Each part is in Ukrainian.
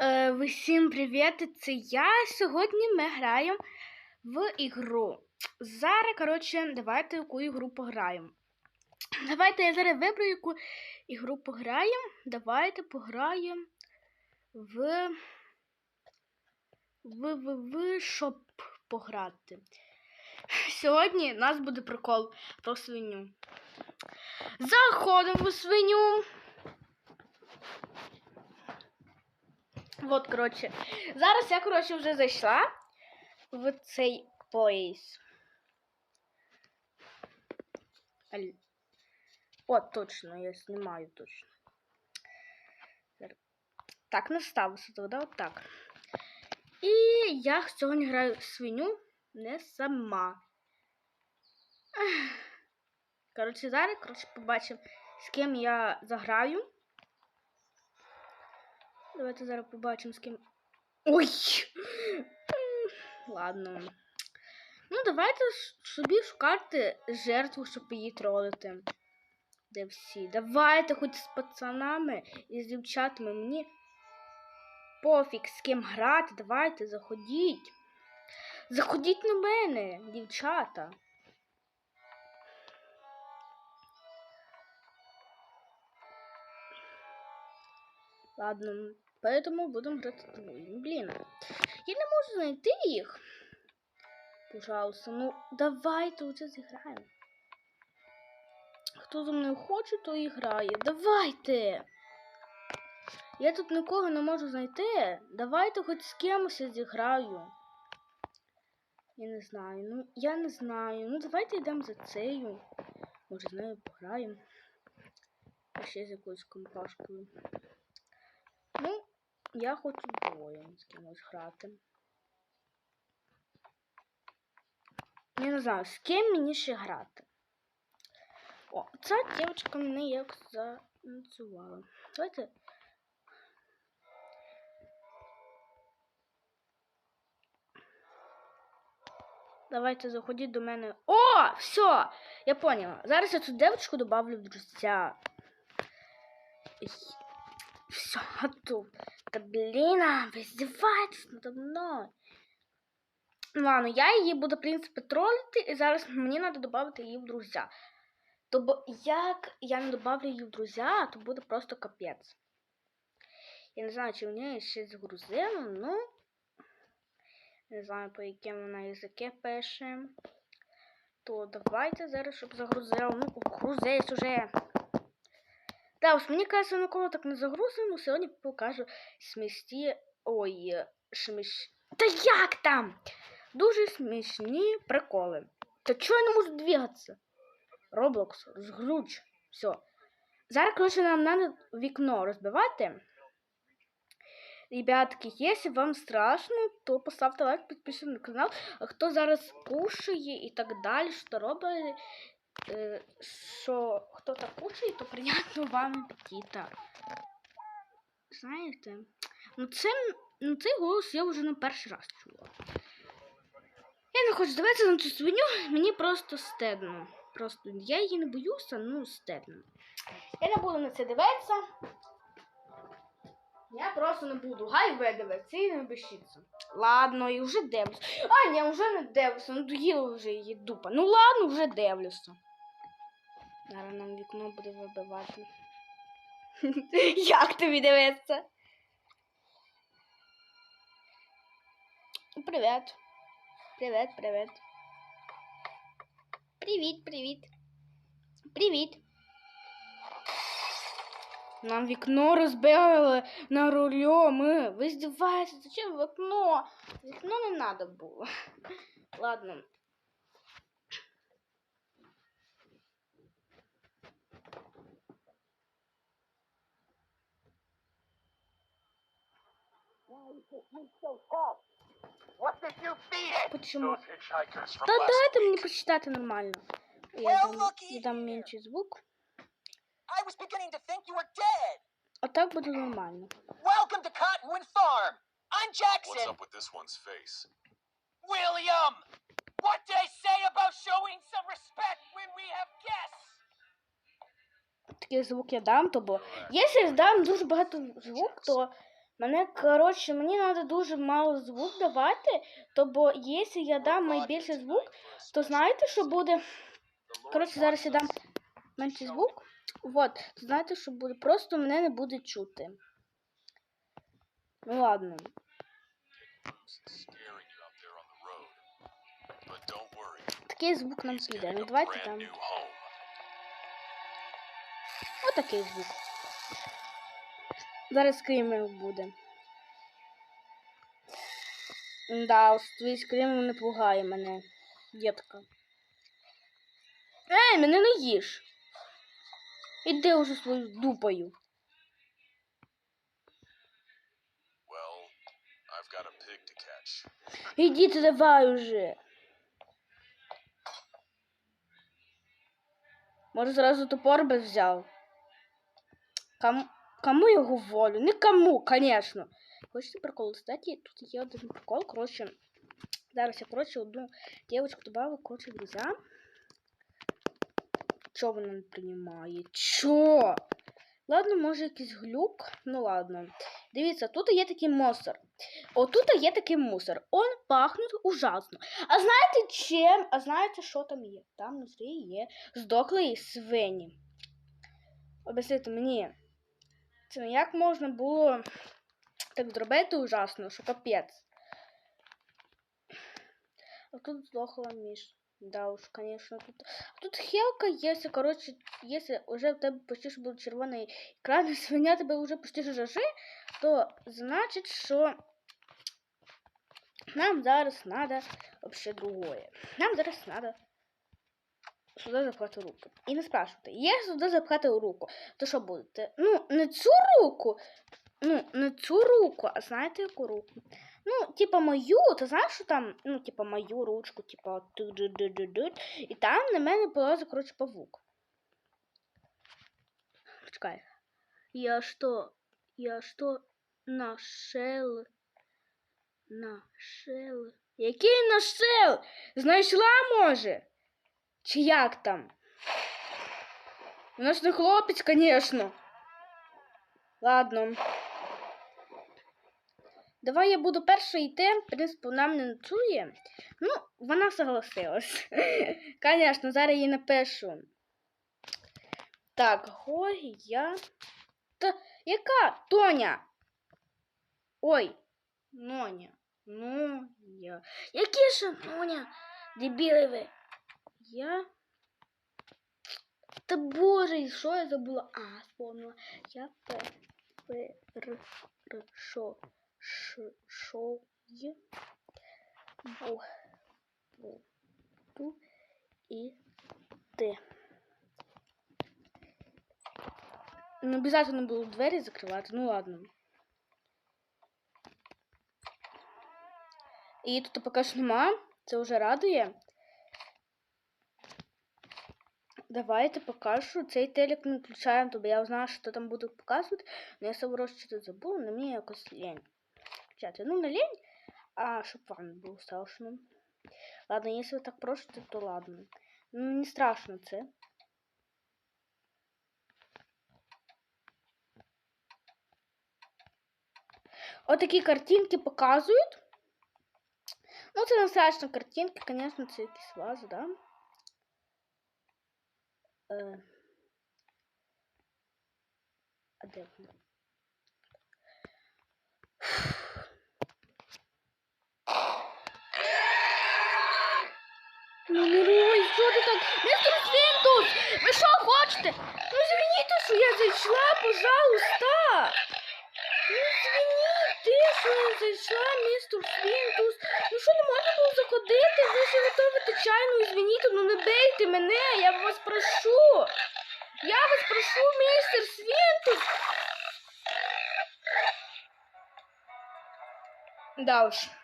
Е, Всім привіт! Це я. Сьогодні ми граємо в ігру. Зараз, коротше, давайте яку ігру пограємо. Давайте я зараз виберу, яку ігру пограємо. Давайте пограємо в. В, в, в щоб пограти. Сьогодні у нас буде прикол про свиню. Заходимо в свиню. Вот, коротше. Зараз я, коротше, вже зайшла в цей. Аль- О, точно, я знімаю точно. Так, наставився тоді отак. І я сьогодні граю свиню не сама. Коротше, зараз, коротше, побачимо, з ким я заграю. Давайте зараз побачимо з ким. Ой! Ладно. Ну, давайте собі шукати жертву, щоб її тролити. Де всі? Давайте хоч з пацанами і з дівчатами. Мені пофіг з ким грати. Давайте, заходіть. Заходіть на мене, дівчата. Ладно, поэтому будем грати двоє. Блін, я не можу знайти їх. Пожалуйста, ну давайте оце зіграємо. Хто за мною хоче, то і. Давайте. Я тут нікого не можу знайти. Давайте хоч з кимось зіграю. Я не знаю. Ну, я не знаю. Ну, давайте йдемо за цею. Може, з нею пограємо. А ще з якоюсь компашкою. Ну, я хочу двоє з кимось грати. Я не знаю, з ким мені ще грати. О, ця дівчинка мене як занцювала. Давайте. Давайте заходіть до мене. О, все! Я поняла. Зараз я цю девочку добавлю в друзья. Все, готов. Да блин, а, вы издеваетесь надо мною. Ну ладно, я її буду, в принципі, тролити, і зараз мені треба додати її в друзі. Тобто, як я не добавлю її в друзі, то буде просто капець. Я не знаю, чи в неї ще загрузило, ну. Не знаю, по яким вона язике пише. То давайте зараз, щоб загрузило. Ну, грузись уже. Да, ось мені кажется, ніколи так не загрузимо. Сьогодні покажу смісті. Ой, сміш... Та як там? Дуже смішні приколи. Та чого я не можу двигатися? Роблокс, розгруч. Все. Зараз, короче, нам надо вікно розбивати. Ребятки, если вам страшно, то поставте лайк, підпишіться на канал. А хто зараз кушає і так далі, що робить, що хто так кушає, то приятного вам апетита. Знаєте? Ну, це, ну цей голос я вже не перший раз чула. Я не хочу дивитися на цю свиню, мені просто стидно. Просто я її не боюся, ну стидно. Я не буду на це дивитися. Я просто не буду. Гай видивиться і не бешіться. Ладно, і вже дивлюся. А, ні, вже не дивлюся. Ну доїла вже її дупа. Ну ладно, вже дивлюся. Зараз нам вікно буде вибивати. Як тобі дивиться? Привіт. Привіт, привіт. Привіт, привіт. Привіт. Нам вікно розбили на рулю. Ми. Ви здіваєтеся, зачем вікно? Вікно не треба було. Ладно. What did you feed it? Почему? Last дайте мені почитати нормально. Я дам, я дам менший звук. А так буде нормально. Welcome to Cottonwood Farm. I'm What's up with this one's face? William! What did I say about showing some respect when we have guests? Такий звук я дам, то бо. Якщо я дам дуже багато звук, то Мене, коротше, мені треба дуже мало звук давати, то бо якщо я дам найбільший звук, то знаєте, що буде? Коротше, зараз я дам менший звук. Вот, то знаєте, що буде? Просто мене не буде чути. Ну ладно. Такий звук нам піде. Ну давайте там. Отакий звук. Зараз скример буде. Да, ось твій скример не пугає мене, дітка. Ей, мене не їж. Іди уже свою дупою. Іди ти давай уже. Може зразу топор би взяв. Кому, кому його волю? Не кому, конечно. Хочете прикол? Кстати, тут є один прикол. Коротше, зараз я, коротше, одну девочку добавив, коротше, в друзья. Чо вона не приймає? Чо? Ладно, може якийсь глюк. Ну ладно. Дивіться, тут є такий мусор. Отут є такий мусор. Он пахне ужасно. А знаєте чим? А знаєте, що там є? Там внутрі є здохлі свині. Об'ясніть мені, це як можна було так зробити ужасно, що капець. А тут здохла міш. Да уж, конечно, тут. Тут хелка, если, короче, если уже в тебе почти що буде червоний екран, і свиня тебе вже почти що жажи, то значить, що нам зараз надо вообще другое. Нам зараз надо сюди запхати руку. І не спрашивайте, якщо сюди запхати руку, то що будете? Ну, не цю руку, ну, не цю руку, а знаєте яку руку? Ну, типа мою, ти знаєш, що там, ну, типа мою ручку, типа і там на мене полазив, коротше, павук. Чекай. Я что? Я что? Нашел? Нашел? Який нашел? Знайшла, може? Чи як там? У нас не хлопець, конечно. Ладно. Давай я буду перша йти. В принципі, вона не чує. Ну, вона согласилась. Конечно, зараз їй напишу. Так, Гогі, я. Та яка? Тоня? Ой, Ноня. Ну, я. Які ж Ноня? Дебіли ви? Я. Та боже, що я забула? А, вспомнила. Я пер... пер... р- шо... Ш... Шо... Й... Бу... Буду... І... Ти. Не обязательно було двері закривати, ну ладно. І тут поки що нема, це вже радує. Давайте покажу. Цей телек не включаємо, тобто я знаю, що там буде показувати, але я собрав що забула, але мені якось лень. Включати. Ну, не лень, а щоб вам не було страшно. Ладно, якщо ви так просите, то ладно. Ну, не страшно це. Отакі картинки показують. Ну, це не страшно картинки, звісно, це якісь вази, да? Е... А де вони? Ну, Ой, що ти так? Містер Свінтус! Ви що хочете? Ну, звініть, що я зайшла, пожалуйста! Ну, ти що зайшла, містер Свінтус. Ну, що не можна було заходити? Ви ж готовите чайну, звініть, ну не бейте мене, я вас прошу. Я вас прошу, містер Свінтус. Да уж.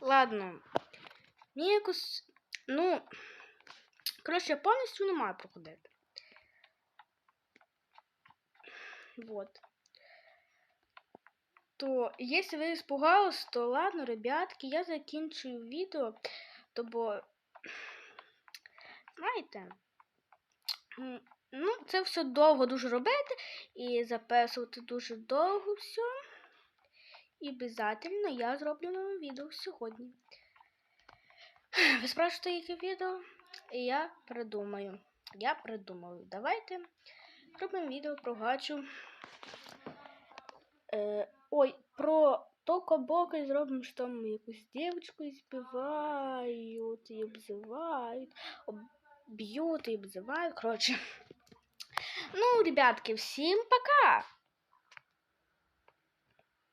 Ладно. Мені якось. Ну. Коротше, я повністю не маю проходити. Вот. То, если ви испугались, то ладно, ребятки, я закінчую відео, то бо, знаєте, ну, це все довго дуже робити і записувати дуже довго все. І обов'язково я зроблю нове відео сьогодні. Ви спрашуєте, яке відео? І я придумаю. Я придумаю. Давайте робимо відео про гачу. Е, ой, про тока-бока зробимо, що там якусь дівчинку збивають і обзивають. Об... Б'ють і обзивають. Коротше. Ну, ребятки, всім пока!